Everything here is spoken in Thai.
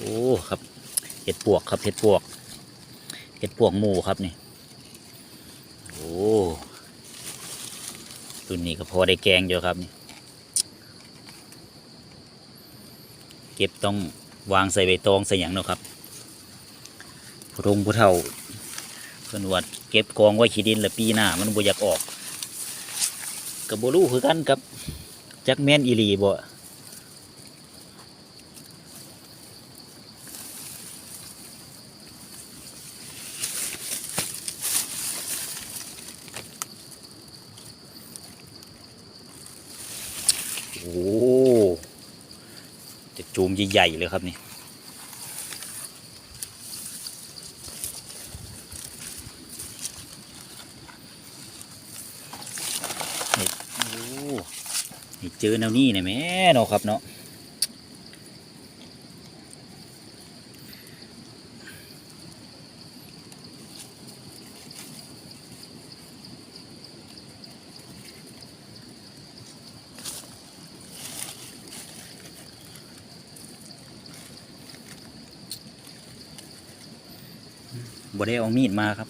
โอ้ครับเห็ดปวกครับเห็ดปวกเห็ดปวกหมูครับนี่โอ้รุ่นนี้ก็พอได้แกงอยู่ครับนี่เก็บต้องวางใส่ใบตองใส่หยังเนาะครับผู้ทงผู้เฒ่าเพิ่นว่าเก็บกองไว้ขี้ดินล้วปีหน้ามันบ่อยากออกก็บ่รู้คือกันครับจักแม่นอีลีบ่ โอ้จะจูมใหญ่ ๆ เลยครับนี่นี่เจอแนวนี้เนี่ยแม่เนาะครับเนาะ บ่ได้เอามีดมาครับ